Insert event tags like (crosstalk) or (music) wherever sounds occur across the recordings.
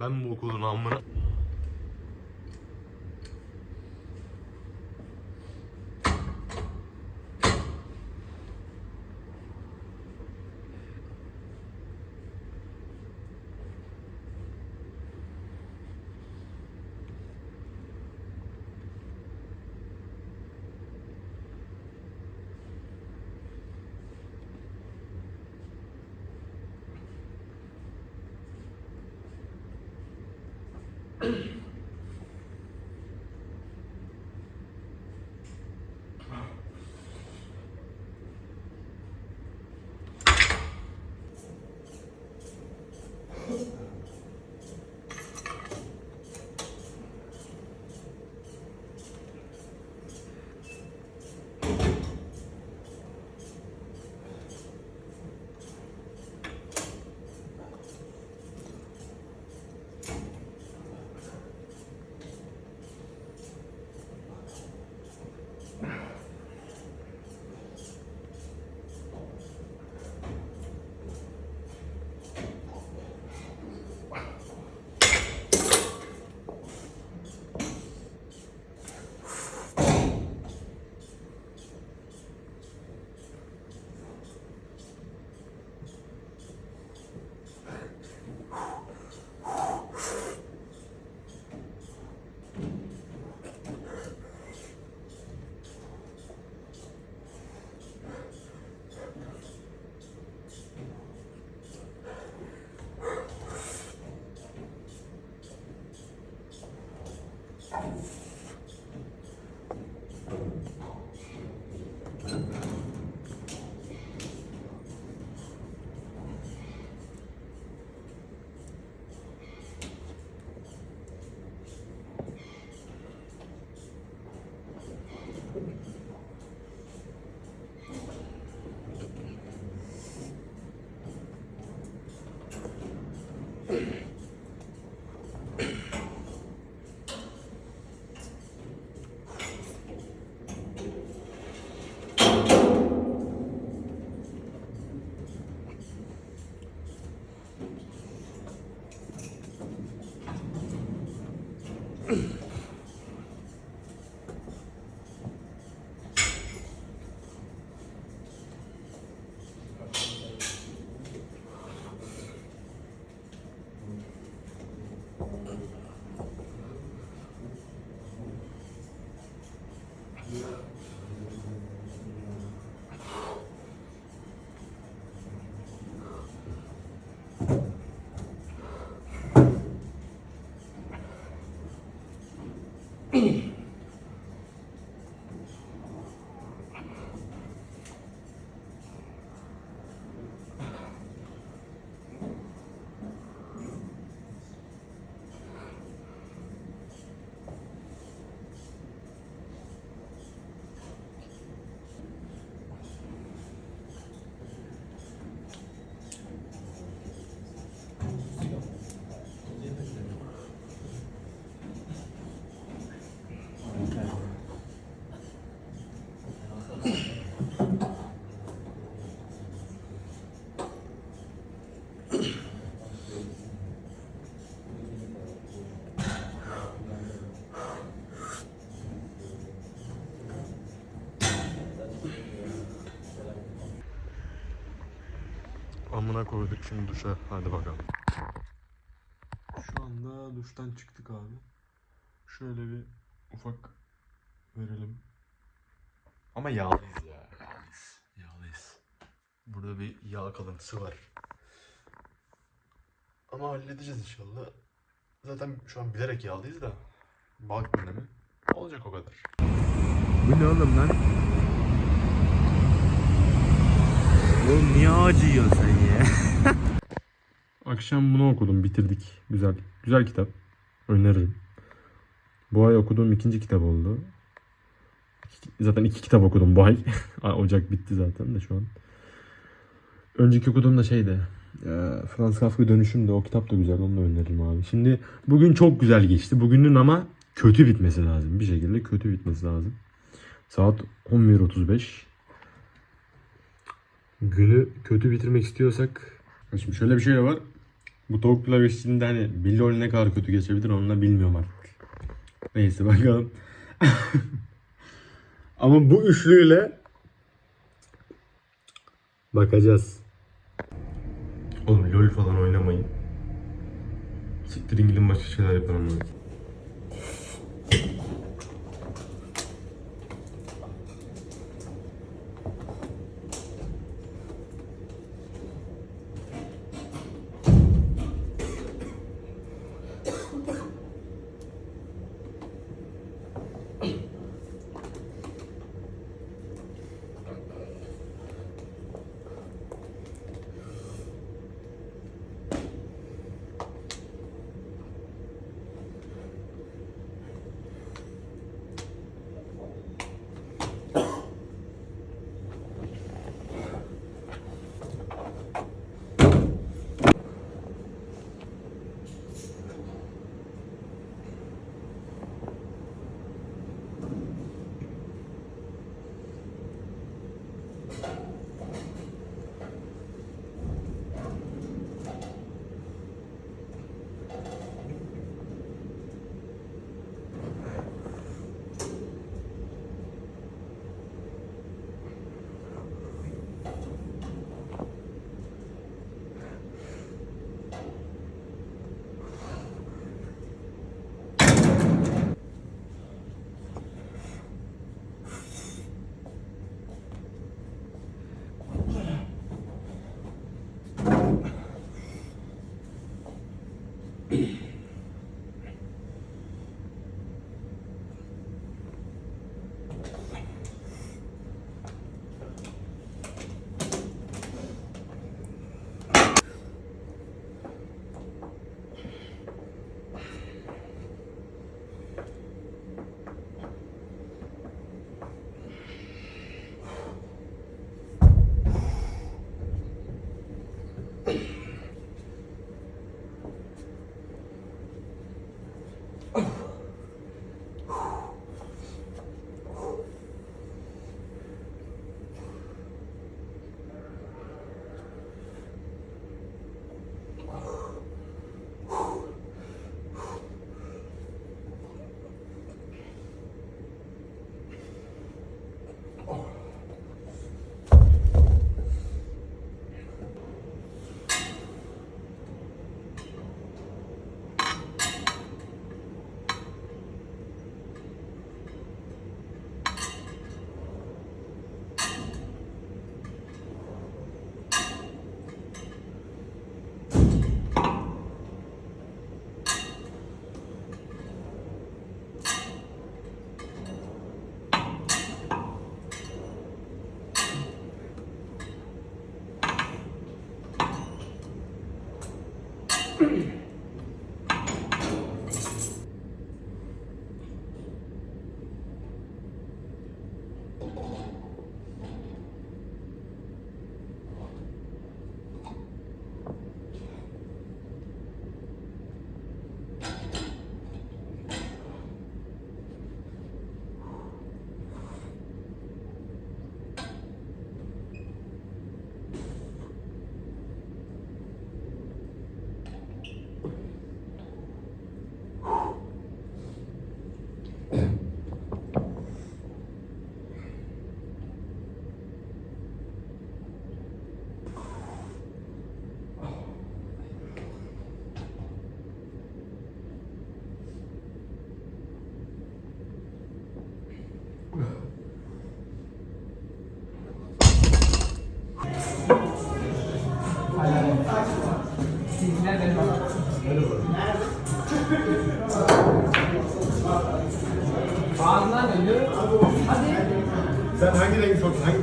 Ben bu okulun amına... Amına koyduk şimdi duşa. Hadi bakalım. Şu anda duştan çıktık abi. Şöyle bir ufak verelim. Ama yağlıyız ya. Yağlıyız. Yağlıyız. Burada bir yağ kalıntısı var. Ama halledeceğiz inşallah. Zaten şu an bilerek yağlıyız da. Bak mi? Olacak o kadar. Bu ne oğlum lan? Oğlum niye acıyorsun sen ya? (laughs) Akşam bunu okudum, bitirdik. Güzel. Güzel kitap. Öneririm. Bu ay okuduğum ikinci kitap oldu. Zaten iki kitap okudum bu ay. (laughs) Ocak bitti zaten de şu an. Önceki okuduğum da şeydi. e, Frans Kafka Dönüşüm de o kitap da güzel. Onu da öneririm abi. Şimdi bugün çok güzel geçti. Bugünün ama kötü bitmesi lazım. Bir şekilde kötü bitmesi lazım. Saat 11.35. Günü kötü bitirmek istiyorsak Şimdi şöyle bir şey var. Bu tavuk pilav eşliğinde hani bir lol ne kadar kötü geçebilir onu da bilmiyorum artık. Neyse bakalım. (laughs) Ama bu üçlüyle bakacağız. Oğlum lol falan oynamayın. Siktirin gidin başka şeyler yapın oh. Hadi. Sen hangi rengi sordun? Hangi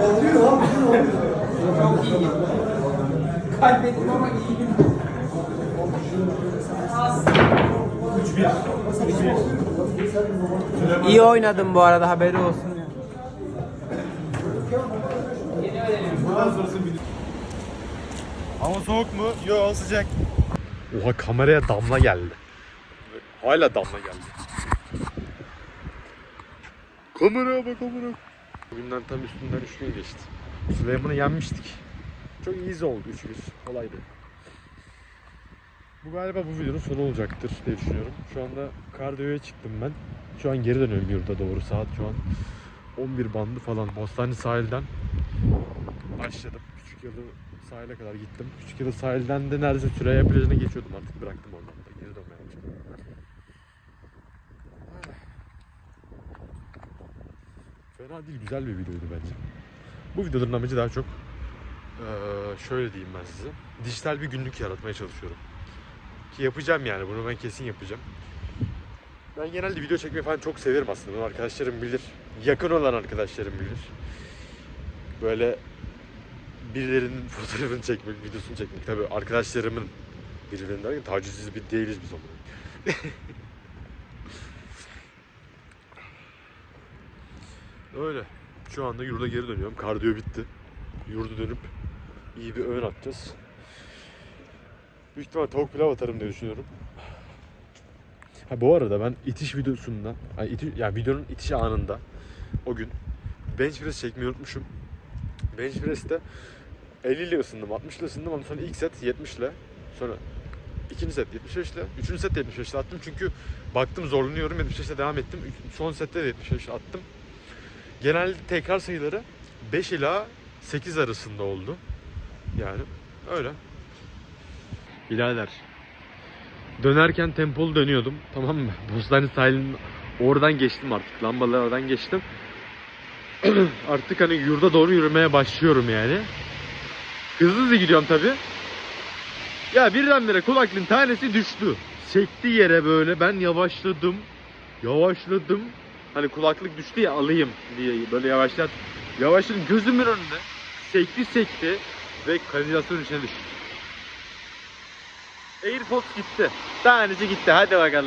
Sen diyor robot musun birader? Dur doğru. Bir Birazdan sikeceğim. İyi. Oynadın bu arada haberi olsun. Hava soğuk mu? Yok sıcak. Oha kameraya damla geldi. Hala damla geldi. Kameraya bak kamera. Bugünden tam üstünden 3 gün geçti. Süleyman'ı yenmiştik. Çok easy oldu 3-1. Kolaydı. Bu galiba bu videonun sonu olacaktır diye düşünüyorum. Şu anda kardiyoya çıktım ben. Şu an geri dönüyorum yurda doğru. Saat şu an 11 bandı falan. Bostani sahilden başladım. Küçük yılı sahile kadar gittim. Küçük yılı sahilden de neredeyse Süreyya plajına geçiyordum artık bıraktım oradan da geri dönmeye. Fena değil güzel bir videoydu bence. Bu videoların amacı daha çok şöyle diyeyim ben size. Dijital bir günlük yaratmaya çalışıyorum. Ki yapacağım yani bunu ben kesin yapacağım. Ben genelde video çekmeyi falan çok severim aslında. Bunu arkadaşlarım bilir. Yakın olan arkadaşlarım bilir. Böyle birilerinin (laughs) fotoğrafını çekmek, videosunu çekmek. Tabii arkadaşlarımın birilerinden derken tacizsiz bir değiliz biz onların. (laughs) Öyle. Şu anda yurda geri dönüyorum. Kardiyo bitti. Yurda dönüp iyi bir öğün atacağız. Büyük ihtimal tavuk pilav atarım diye düşünüyorum. Ha bu arada ben itiş videosunda, yani, iti, yani videonun itiş anında o gün bench press çekmeyi unutmuşum. Bench press'te 50 ile ısındım, 60 ile ısındım. Ondan sonra ilk set 70 ile. Sonra ikinci set 75 ile. Üçüncü set de 75 ile attım. Çünkü baktım zorlanıyorum. 75 ile devam ettim. Son sette de 75 ile attım. Genelde tekrar sayıları 5 ila 8 arasında oldu. Yani öyle. Birader. Dönerken tempolu dönüyordum. Tamam mı? (laughs) Bostani sahilinin oradan geçtim artık. Lambalardan geçtim. (clears throat) artık hani yurda doğru yürümeye başlıyorum yani. Hızlı hızlı gidiyorum tabi. Ya birdenbire kulaklığın tanesi düştü. Sekti yere böyle ben yavaşladım. Yavaşladım. Hani kulaklık düştü ya alayım diye böyle yavaşlat. Yavaşladım gözümün önünde. Sekti sekti ve kanalizasyonun içine düştü. Airpods gitti. Tanesi gitti hadi bakalım.